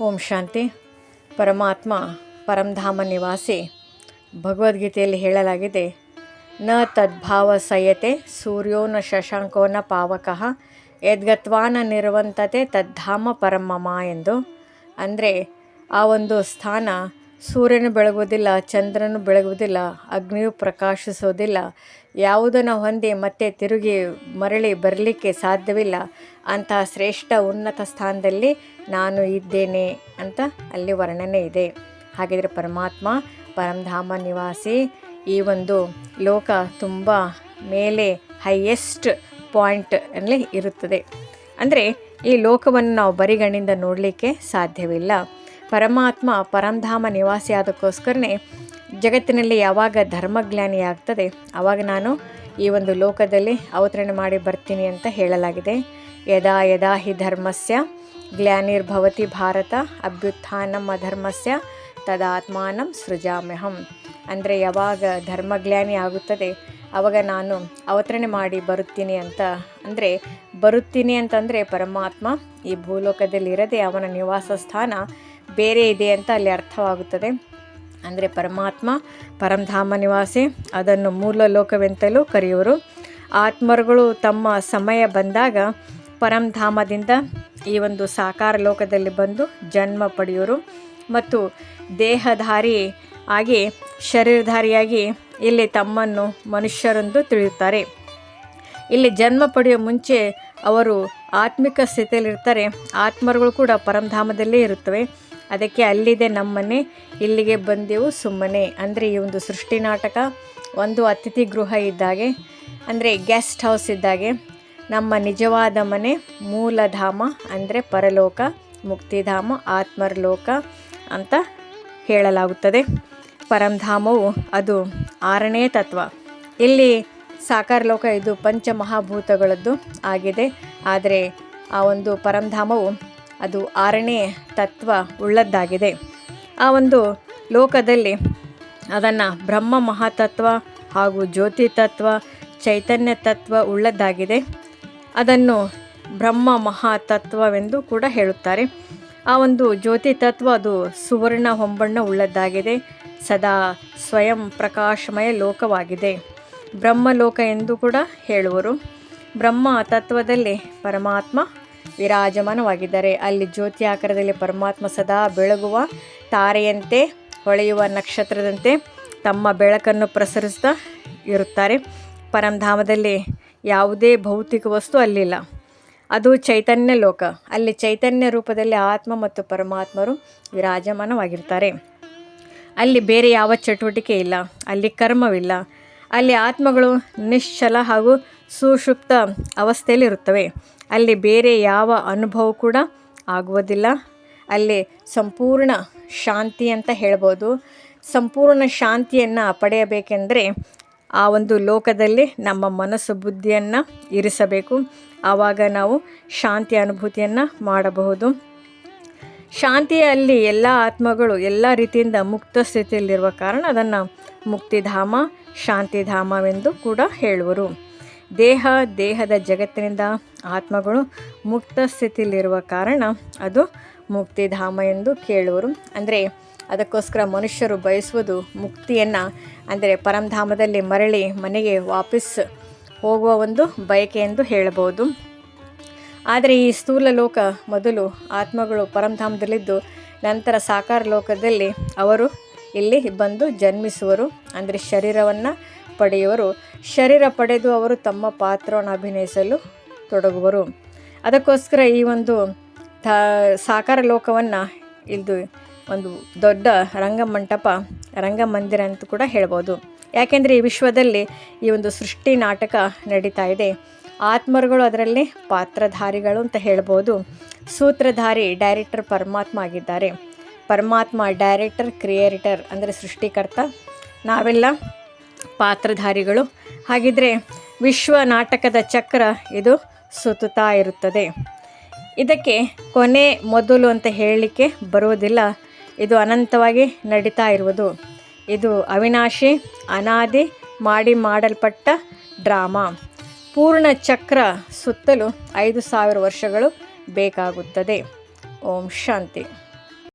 ಓಂ ಶಾಂತಿ. ಪರಮಾತ್ಮ ಪರಂಧಾಮ ನಿವಾಸಿ. ಭಗವದ್ಗೀತೆಯಲ್ಲಿ ಹೇಳಲಾಗಿದೆ, ನ ತದ್ಭಾವ ಸಯತೆ ಸೂರ್ಯೋ ನ ಶಶಾಂಕೋ ನ ಪಾವಕಃ, ಯದ್ಗತ್ವಾನ ನಿರ್ವಂತತೆ ತದ್ಧಾಮ ಪರಮಮ ಎಂದು. ಅಂದರೆ ಆ ಒಂದು ಸ್ಥಾನ ಸೂರ್ಯನು ಬೆಳಗುವುದಿಲ್ಲ, ಚಂದ್ರನು ಬೆಳಗುವುದಿಲ್ಲ, ಅಗ್ನಿಯು ಪ್ರಕಾಶಿಸೋದಿಲ್ಲ ಯಾವುದನ್ನು ಹೊಂದಿ ಮತ್ತೆ ತಿರುಗಿ ಮರಳಿ ಬರಲಿಕ್ಕೆ ಸಾಧ್ಯವಿಲ್ಲ. ಅಂತಹ ಶ್ರೇಷ್ಠ ಉನ್ನತ ಸ್ಥಾನದಲ್ಲಿ ನಾನು ಇದ್ದೇನೆ ಅಂತ ಅಲ್ಲಿ ವರ್ಣನೆ ಇದೆ. ಹಾಗಿದ್ರೆ ಪರಮಾತ್ಮ ಪರಮಧಾಮ ನಿವಾಸಿ, ಈ ಒಂದು ಲೋಕ ತುಂಬ ಮೇಲೆ ಹೈಯೆಸ್ಟ್ ಪಾಯಿಂಟ್ ಅಲ್ಲಿ ಇರುತ್ತದೆ. ಅಂದರೆ ಈ ಲೋಕವನ್ನು ನಾವು ಬರಿಗಣ್ಣಿಂದ ನೋಡಲಿಕ್ಕೆ ಸಾಧ್ಯವಿಲ್ಲ. ಪರಮಾತ್ಮ ಪರಂಧಾಮ ನಿವಾಸಿ ಆದಕ್ಕೋಸ್ಕರನೇ ಜಗತ್ತಿನಲ್ಲಿ ಯಾವಾಗ ಧರ್ಮಜ್ಞಾನಿ ಆಗ್ತದೆ ಆವಾಗ ನಾನು ಈ ಒಂದು ಲೋಕದಲ್ಲಿ ಅವತರಣೆ ಮಾಡಿ ಬರ್ತೀನಿ ಅಂತ ಹೇಳಲಾಗಿದೆ. ಯದಾ ಯದಾ ಹಿ ಧರ್ಮಸ್ಯ ಗ್ಲಾನಿರ್ಭವತಿ ಭಾರತ ಅಭ್ಯುತ್ಥಾನಂ ಅಧರ್ಮಸ್ಯ ತದಾತ್ಮಾನಂ ಸೃಜಾಮ್ಯಹಂ. ಅಂದರೆ ಯಾವಾಗ ಧರ್ಮಜ್ಞಾನಿ ಆಗುತ್ತದೆ ಆವಾಗ ನಾನು ಅವತರಣೆ ಮಾಡಿ ಬರುತ್ತೀನಿ ಅಂತ, ಅಂದರೆ ಬರುತ್ತೀನಿ ಅಂತಂದರೆ ಪರಮಾತ್ಮ ಈ ಭೂಲೋಕದಲ್ಲಿ ಇರದೆ ಅವನ ನಿವಾಸ ಸ್ಥಾನ ಬೇರೆ ಇದೆ ಅಂತ ಅಲ್ಲಿ ಅರ್ಥವಾಗುತ್ತದೆ. ಅಂದರೆ ಪರಮಾತ್ಮ ಪರಮಧಾಮ ನಿವಾಸಿ, ಅದನ್ನು ಮೂಲ ಲೋಕವೆಂತಲೂ ಕರೆಯುವರು. ಆತ್ಮರುಗಳು ತಮ್ಮ ಸಮಯ ಬಂದಾಗ ಪರಂಧಾಮದಿಂದ ಈ ಒಂದು ಸಾಕಾರ ಲೋಕದಲ್ಲಿ ಬಂದು ಜನ್ಮ ಪಡೆಯುವರು. ಮತ್ತು ದೇಹಧಾರಿ ಆಗಿ, ಶರೀರಧಾರಿಯಾಗಿ ಇಲ್ಲಿ ತಮ್ಮನ್ನು ಮನುಷ್ಯರೆಂದು ತಿಳಿಯುತ್ತಾರೆ. ಇಲ್ಲಿ ಜನ್ಮ ಪಡೆಯುವ ಮುಂಚೆ ಅವರು ಆತ್ಮಿಕ ಸ್ಥಿತಿಯಲ್ಲಿರ್ತಾರೆ. ಆತ್ಮರುಗಳು ಕೂಡ ಪರಂಧಾಮದಲ್ಲೇ ಇರುತ್ತವೆ. ಅದಕ್ಕೆ ಅಲ್ಲಿದೆ ನಮ್ಮನೆ, ಇಲ್ಲಿಗೆ ಬಂದೆವು ಸುಮ್ಮನೆ. ಅಂದರೆ ಈ ಒಂದು ಸೃಷ್ಟಿ ನಾಟಕ ಒಂದು ಅತಿಥಿ ಗೃಹ ಇದ್ದಾಗೆ, ಅಂದರೆ ಗೆಸ್ಟ್ ಹೌಸ್ ಇದ್ದಾಗೆ, ನಮ್ಮ ನಿಜವಾದ ಮನೆ ಮೂಲಧಾಮ, ಅಂದರೆ ಪರಲೋಕ, ಮುಕ್ತಿಧಾಮ, ಆತ್ಮರ್ಲೋಕ ಅಂತ ಹೇಳಲಾಗುತ್ತದೆ. ಪರಂಧಾಮವು ಅದು ಆರನೇ ತತ್ವ. ಇಲ್ಲಿ ಸಾಕಾರ ಲೋಕ ಇದು ಪಂಚಮಹಾಭೂತಗಳದ್ದು ಆಗಿದೆ. ಆದರೆ ಆ ಒಂದು ಪರಂಧಾಮವು ಅದು ಆರನೇ ತತ್ವ ಉಳ್ಳದ್ದಾಗಿದೆ. ಆ ಒಂದು ಲೋಕದಲ್ಲಿ ಅದನ್ನು ಬ್ರಹ್ಮ ಮಹಾತತ್ವ ಹಾಗೂ ಜ್ಯೋತಿ ತತ್ವ, ಚೈತನ್ಯ ತತ್ವ ಉಳ್ಳದ್ದಾಗಿದೆ. ಅದನ್ನು ಬ್ರಹ್ಮ ಮಹಾತತ್ವವೆಂದು ಕೂಡ ಹೇಳುತ್ತಾರೆ. ಆ ಒಂದು ಜ್ಯೋತಿ ತತ್ವ ಅದು ಸುವರ್ಣ ಹೊಂಬಣ್ಣ ಉಳ್ಳದ್ದಾಗಿದೆ. ಸದಾ ಸ್ವಯಂ ಪ್ರಕಾಶಮಯ ಲೋಕವಾಗಿದೆ. ಬ್ರಹ್ಮಲೋಕ ಎಂದು ಕೂಡ ಹೇಳುವರು. ಬ್ರಹ್ಮ ತತ್ವದಲ್ಲಿ ಪರಮಾತ್ಮ ವಿರಾಜಮಾನವಾಗಿದ್ದಾರೆ ಅಲ್ಲಿ ಜ್ಯೋತಿ ಆಕಾರದಲ್ಲಿ ಪರಮಾತ್ಮ ಸದಾ ಬೆಳಗುವ ತಾರೆಯಂತೆ ಹೊಳೆಯುವ ನಕ್ಷತ್ರದಂತೆ ತಮ್ಮ ಬೆಳಕನ್ನು ಪ್ರಸರಿಸ್ತಾ ಇರುತ್ತಾರೆ. ಪರಂಧಾಮದಲ್ಲಿ ಯಾವುದೇ ಭೌತಿಕ ವಸ್ತು ಅಲ್ಲಿಲ್ಲ. ಅದು ಚೈತನ್ಯ ಲೋಕ. ಅಲ್ಲಿ ಚೈತನ್ಯ ರೂಪದಲ್ಲಿ ಆತ್ಮ ಮತ್ತು ಪರಮಾತ್ಮರು ವಿರಾಜಮಾನವಾಗಿರ್ತಾರೆ ಅಲ್ಲಿ ಬೇರೆ ಯಾವ ಚಟುವಟಿಕೆ ಇಲ್ಲ. ಅಲ್ಲಿ ಕರ್ಮವಿಲ್ಲ. ಅಲ್ಲಿ ಆತ್ಮಗಳು ನಿಶ್ಚಲ ಹಾಗೂ ಸುಷುಪ್ತ ಅವಸ್ಥೆಯಲ್ಲಿರುತ್ತವೆ. ಅಲ್ಲಿ ಬೇರೆ ಯಾವ ಅನುಭವ ಕೂಡ ಆಗುವುದಿಲ್ಲ. ಅಲ್ಲಿ ಸಂಪೂರ್ಣ ಶಾಂತಿ ಅಂತ ಹೇಳ್ಬೋದು. ಸಂಪೂರ್ಣ ಶಾಂತಿಯನ್ನು ಪಡೆಯಬೇಕೆಂದರೆ ಆ ಒಂದು ಲೋಕದಲ್ಲಿ ನಮ್ಮ ಮನಸ್ಸು ಬುದ್ಧಿಯನ್ನು ಇರಿಸಬೇಕು. ಆವಾಗ ನಾವು ಶಾಂತಿ ಅನುಭೂತಿಯನ್ನು ಮಾಡಬಹುದು. ಶಾಂತಿಯಲ್ಲಿ ಎಲ್ಲ ಆತ್ಮಗಳು ಎಲ್ಲ ರೀತಿಯಿಂದ ಮುಕ್ತ ಸ್ಥಿತಿಯಲ್ಲಿರುವ ಕಾರಣ ಅದನ್ನು ಮುಕ್ತಿಧಾಮ, ಶಾಂತಿಧಾಮವೆಂದು ಕೂಡ ಹೇಳುವರು. ದೇಹ, ದೇಹದ ಜಗತ್ತಿನಿಂದ ಆತ್ಮಗಳು ಮುಕ್ತ ಸ್ಥಿತಿಯಲ್ಲಿರುವ ಕಾರಣ ಅದು ಮುಕ್ತಿಧಾಮ ಎಂದು ಕೇಳುವರು. ಅಂದರೆ ಅದಕ್ಕೋಸ್ಕರ ಮನುಷ್ಯರು ಬಯಸುವುದು ಮುಕ್ತಿಯನ್ನು. ಅಂದರೆ ಪರಂಧಾಮದಲ್ಲಿ ಮರಳಿ ಮನೆಗೆ ವಾಪಸ್ ಹೋಗುವ ಒಂದು ಬಯಕೆ ಎಂದು ಹೇಳಬಹುದು. ಆದರೆ ಈ ಸ್ಥೂಲ ಲೋಕ ಮೊದಲು ಆತ್ಮಗಳು ಪರಂಧಾಮದಲ್ಲಿದ್ದು, ನಂತರ ಸಾಕಾರ ಲೋಕದಲ್ಲಿ ಅವರು ಇಲ್ಲಿ ಬಂದು ಜನ್ಮಿಸುವರು. ಅಂದರೆ ಶರೀರವನ್ನು ಪಡೆಯುವರು. ಶರೀರ ಪಡೆದು ಅವರು ತಮ್ಮ ಪಾತ್ರವನ್ನು ಅಭಿನಯಿಸಲು ತೊಡಗುವರು. ಅದಕ್ಕೋಸ್ಕರ ಈ ಒಂದು ಸಾಕಾರ ಲೋಕವನ್ನು ಇದು ಒಂದು ದೊಡ್ಡ ರಂಗಮಂಟಪ, ರಂಗಮಂದಿರ ಅಂತ ಕೂಡ ಹೇಳ್ಬೋದು. ಯಾಕೆಂದರೆ ಈ ವಿಶ್ವದಲ್ಲಿ ಈ ಒಂದು ಸೃಷ್ಟಿ ನಾಟಕ ನಡೀತಾ ಇದೆ. ಆತ್ಮರುಗಳು ಅದರಲ್ಲಿ ಪಾತ್ರಧಾರಿಗಳು ಅಂತ ಹೇಳ್ಬೋದು. ಸೂತ್ರಧಾರಿ, ಡೈರೆಕ್ಟರ್ ಪರಮಾತ್ಮ ಆಗಿದ್ದಾರೆ. ಪರಮಾತ್ಮ, ಡೈರೆಕ್ಟರ್, ಕ್ರಿಯೇಟರ್ ಅಂದರೆ ಸೃಷ್ಟಿಕರ್ತ. ನಾವೆಲ್ಲ ಪಾತ್ರಧಾರಿಗಳು. ಹಾಗಿದ್ರೆ ವಿಶ್ವ ನಾಟಕದ ಚಕ್ರ ಇದು ಸುತ್ತುತ್ತಾ ಇರುತ್ತದೆ. ಇದಕ್ಕೆ ಕೊನೆ ಮೊದಲು ಅಂತ ಹೇಳಲಿಕ್ಕೆ ಬರುವುದಿಲ್ಲ. ಇದು ಅನಂತವಾಗಿ ನಡೀತಾ ಇರುವುದು. ಇದು ಅವಿನಾಶಿ, ಅನಾದಿ, ಮಾಡಿ ಮಾಡಲ್ಪಟ್ಟ ಡ್ರಾಮಾ. ಪೂರ್ಣ ಚಕ್ರ ಸುತ್ತಲೂ ಐದು ಸಾವಿರ ವರ್ಷಗಳು ಬೇಕಾಗುತ್ತದೆ. ಓಂ ಶಾಂತಿ.